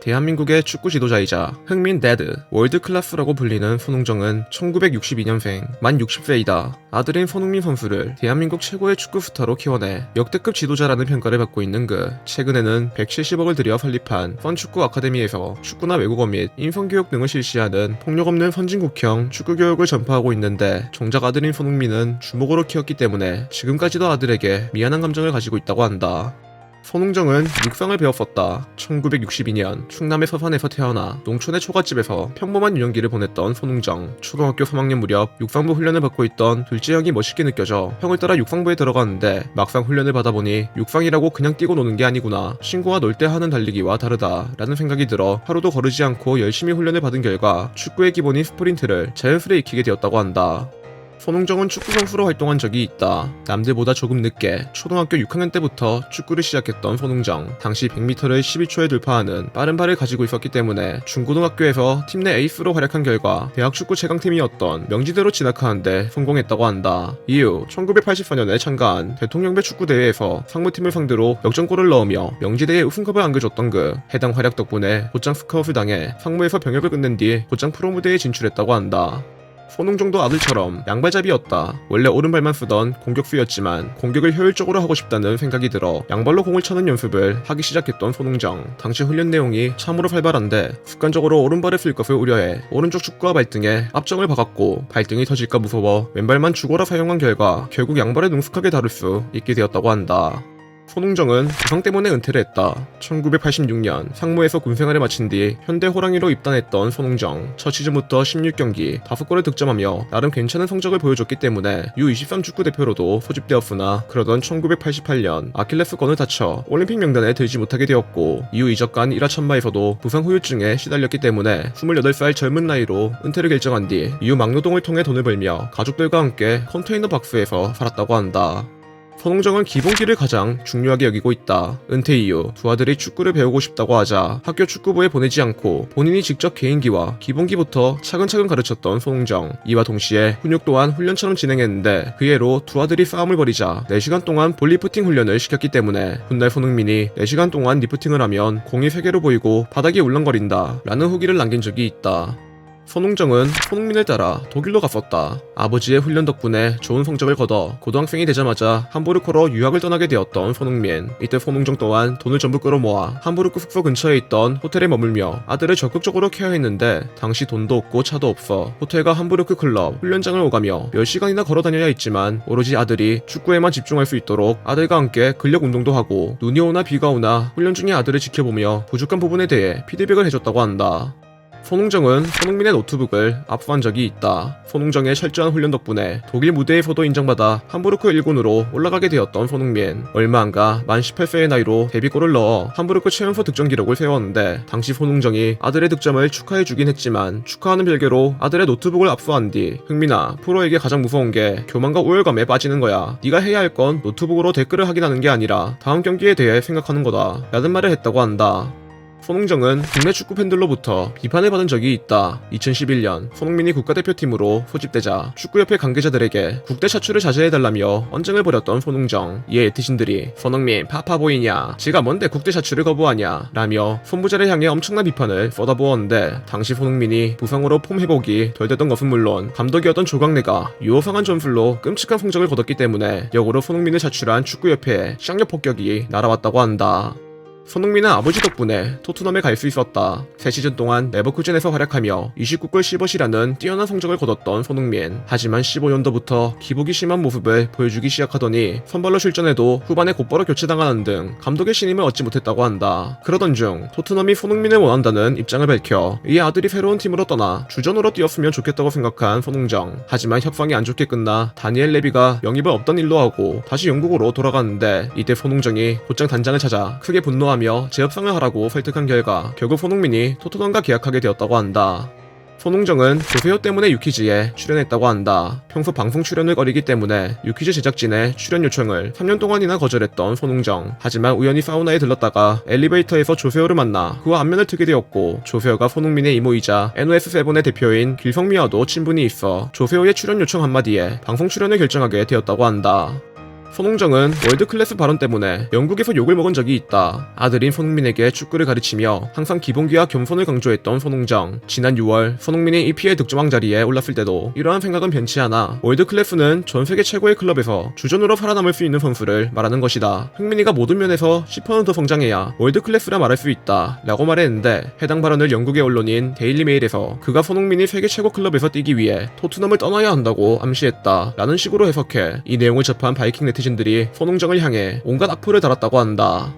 대한민국의 축구 지도자이자 흥민 데드, 월드클래스라고 불리는 손흥정은 1962년생, 만 60세이다. 아들인 손흥민 선수를 대한민국 최고의 축구 스타로 키워내 역대급 지도자라는 평가를 받고 있는 그 최근에는 170억을 들여 설립한 펀축구 아카데미에서 축구나 외국어 및 인성교육 등을 실시하는 폭력 없는 선진국형 축구 교육을 전파하고 있는데 정작 아들인 손흥민은 주목으로 키웠기 때문에 지금까지도 아들에게 미안한 감정을 가지고 있다고 한다. 손흥정은 육상을 배웠었다. 1962년 충남의 서산에서 태어나 농촌의 초가집에서 평범한 유년기를 보냈던 손흥정. 초등학교 3학년 무렵 육상부 훈련을 받고 있던 둘째 형이 멋있게 느껴져 형을 따라 육상부에 들어갔는데 막상 훈련을 받아보니 육상이라고 그냥 뛰고 노는 게 아니구나. 친구와 놀 때 하는 달리기와 다르다. 라는 생각이 들어 하루도 거르지 않고 열심히 훈련을 받은 결과 축구의 기본인 스프린트를 자연스레 익히게 되었다고 한다. 손흥정은 축구 선수로 활동한 적이 있다. 남들보다 조금 늦게 초등학교 6학년 때부터 축구를 시작했던 손흥정. 당시 100m를 12초에 돌파하는 빠른 발을 가지고 있었기 때문에 중고등학교에서 팀 내 에이스로 활약한 결과 대학 축구 최강팀이었던 명지대로 진학하는데 성공했다고 한다. 이후 1984년에 참가한 대통령배 축구대회에서 상무팀을 상대로 역전골을 넣으며 명지대에 우승컵을 안겨줬던 그 해당 활약 덕분에 곧장 스카웃을 당해 상무에서 병역을 끝낸 뒤 곧장 프로 무대에 진출했다고 한다. 손흥정도 아들처럼 양발잡이였다. 원래 오른발만 쓰던 공격수였지만 공격을 효율적으로 하고 싶다는 생각이 들어 양발로 공을 차는 연습을 하기 시작했던 손흥정. 당시 훈련 내용이 참으로 활발한데 습관적으로 오른발을 쓸 것을 우려해 오른쪽 축구와 발등에 압정을 박았고 발등이 터질까 무서워 왼발만 죽어라 사용한 결과 결국 양발을 능숙하게 다룰 수 있게 되었다고 한다. 손흥정은 부상 때문에 은퇴를 했다. 1986년 상무에서 군생활을 마친 뒤 현대 호랑이로 입단했던 손흥정. 첫 시즌부터 16경기 5골을 득점하며 나름 괜찮은 성적을 보여줬기 때문에 U23 축구 대표로도 소집되었으나 그러던 1988년 아킬레스건을 다쳐 올림픽 명단에 들지 못하게 되었고 이후 이적간 1화 천마에서도 부상 후유증에 시달렸기 때문에 28살 젊은 나이로 은퇴를 결정한 뒤 이후 막노동을 통해 돈을 벌며 가족들과 함께 컨테이너 박스에서 살았다고 한다. 손흥정은 기본기를 가장 중요하게 여기고 있다. 은퇴 이후 두 아들이 축구를 배우고 싶다고 하자 학교 축구부에 보내지 않고 본인이 직접 개인기와 기본기부터 차근차근 가르쳤던 손흥정. 이와 동시에 훈육 또한 훈련처럼 진행했는데 그 예로 두 아들이 싸움을 벌이자 4시간 동안 볼리프팅 훈련을 시켰기 때문에 훗날 손흥민이 4시간 동안 리프팅을 하면 공이 3개로 보이고 바닥이 울렁거린다 라는 후기를 남긴 적이 있다. 손흥정은 손흥민을 따라 독일로 갔었다. 아버지의 훈련 덕분에 좋은 성적을 거둬 고등학생이 되자마자 함부르크로 유학을 떠나게 되었던 손흥민. 이때 손흥정 또한 돈을 전부 끌어모아 함부르크 숙소 근처에 있던 호텔에 머물며 아들을 적극적으로 케어했는데 당시 돈도 없고 차도 없어 호텔과 함부르크 클럽 훈련장을 오가며 몇 시간이나 걸어 다녀야 했지만 오로지 아들이 축구에만 집중할 수 있도록 아들과 함께 근력 운동도 하고 눈이 오나 비가 오나 훈련 중에 아들을 지켜보며 부족한 부분에 대해 피드백을 해줬다고 한다. 손흥정은 손흥민의 노트북을 압수한 적이 있다. 손흥정의 철저한 훈련 덕분에 독일 무대에서도 인정받아 함부르크 1군으로 올라가게 되었던 손흥민. 얼마 안가 만 18세의 나이로 데뷔골을 넣어 함부르크 최연소 득점 기록을 세웠는데 당시 손흥정이 아들의 득점을 축하해주긴 했지만 축하하는 별개로 아들의 노트북을 압수한 뒤 흥민아 프로에게 가장 무서운 게 교만과 우열감에 빠지는 거야. 네가 해야 할 건 노트북으로 댓글을 확인하는 게 아니라 다음 경기에 대해 생각하는 거다. 라는 말을 했다고 한다. 손흥정은 국내 축구 팬들로부터 비판을 받은 적이 있다. 2011년 손흥민이 국가대표팀으로 소집되자 축구협회 관계자들에게 국대 차출을 자제해달라며 언쟁을 벌였던 손흥정. 이에 에티신들이 손흥민 파파보이냐 지가 뭔데 국대 차출을 거부하냐 라며 손부자를 향해 엄청난 비판을 쏟아부었는데 당시 손흥민이 부상으로 폼 회복이 덜 됐던 것은 물론 감독이었던 조광래가 유호성한 전술로 끔찍한 성적을 거뒀기 때문에 역으로 손흥민을 차출한 축구협회에 쌍욕 폭격이 날아왔다고 한다. 손흥민은 아버지 덕분에 토트넘에 갈 수 있었다. 새 시즌 동안 레버쿠젠에서 활약하며 29골 10어시라는 뛰어난 성적을 거뒀던 손흥민. 하지만 15년도부터 기복이 심한 모습을 보여주기 시작하더니 선발로 출전해도 후반에 곧바로 교체당하는 등 감독의 신임을 얻지 못했다고 한다. 그러던 중 토트넘이 손흥민을 원한다는 입장을 밝혀 이 아들이 새로운 팀으로 떠나 주전으로 뛰었으면 좋겠다고 생각한 손흥정. 하지만 협상이 안 좋게 끝나 다니엘 레비가 영입을 없던 일로 하고 다시 영국으로 돌아갔는데 이때 손흥정이 곧장 단장을 찾아 크게 분노하며 재협상을 하라고 설득한 결과 결국 손흥민이 토트넘과 계약하게 되었다고 한다. 손흥정은 조세호 때문에 유키즈에 출연했다고 한다. 평소 방송 출연을 거리기 때문에 유키즈 제작진의 출연 요청을 3년 동안이나 거절했던 손흥정. 하지만 우연히 사우나에 들렀다가 엘리베이터에서 조세호를 만나 그와 안면을 트게 되었고 조세호가 손흥민의 이모이자 NOS7의 대표인 길성미와도 친분이 있어 조세호의 출연 요청 한마디에 방송 출연을 결정하게 되었다고 한다. 손흥정은 월드클래스 발언 때문에 영국에서 욕을 먹은 적이 있다. 아들인 손흥민에게 축구를 가르치며 항상 기본기와 겸손을 강조했던 손흥정. 지난 6월 손흥민이 EPL 득점왕 자리에 올랐을 때도 이러한 생각은 변치 않아 월드클래스는 전 세계 최고의 클럽에서 주전으로 살아남을 수 있는 선수를 말하는 것이다. 흥민이가 모든 면에서 10%더 성장해야 월드클래스라 말할 수 있다. 라고 말했는데 해당 발언을 영국의 언론인 데일리메일에서 그가 손흥민이 세계 최고 클럽에서 뛰기 위해 토트넘을 떠나야 한다고 암시했다. 라는 식으로 해석해 이 내용을 접한 바이킹 네 티즌들이 손흥정을 향해 온갖 악플을 달았다고 한다.